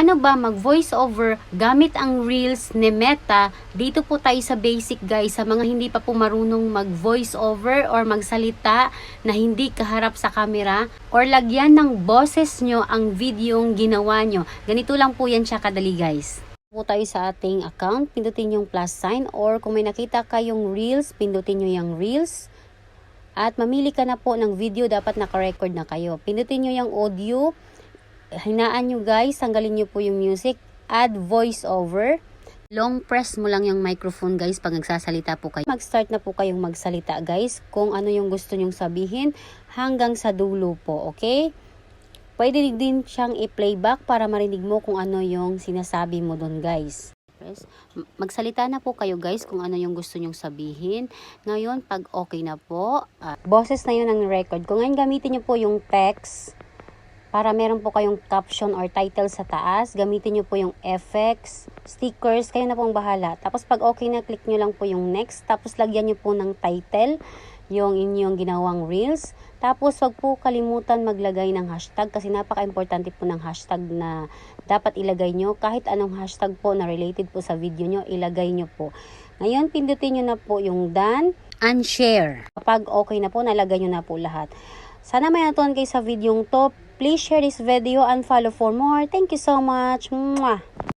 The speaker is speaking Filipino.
Paano ba mag voice over gamit ang Reels ni Meta? Dito po tayo sa basic guys sa mga hindi pa po marunong mag voice over or magsalita na hindi kaharap sa camera or lagyan ng boses nyo ang videong ginawa nyo. Ganito lang po yan siya kadali guys. Po tayo sa ating account, pindutin yung plus sign or kung may nakita kayong Reels, pindutin nyo yung Reels. At mamili ka na po ng video, dapat naka-record na kayo. Pindutin nyo yung audio, hinaan nyo guys, tanggalin nyo po yung music, add voice over. Long press mo lang yung microphone guys pag nagsasalita po kayo. Mag-start na po kayong magsalita guys kung ano yung gusto nyong sabihin hanggang sa dulo po, okay? Pwede din siyang i-playback para marinig mo kung ano yung sinasabi mo doon guys. Press. Magsalita na po kayo guys kung ano yung gusto nyong sabihin. Ngayon, pag okay na po, ah, boses na yun ang record. Kung ngayon gamitin nyo po yung text, para meron po kayong caption or title sa taas, gamitin nyo po yung effects, stickers, kayo na pong bahala. Tapos pag okay na, click nyo lang po yung next. Tapos lagyan nyo po ng title, yung inyong ginawang reels. Tapos wag po kalimutan maglagay ng hashtag kasi napaka-importante po ng hashtag na dapat ilagay nyo. Kahit anong hashtag po na related po sa video nyo, ilagay nyo po. Ngayon, pindutin nyo na po yung done and share. Kapag okay na po, nalagay nyo na po lahat. Sana may natutunan kayo sa videong to. Please share this video and follow for more. Thank you so much. Mwah!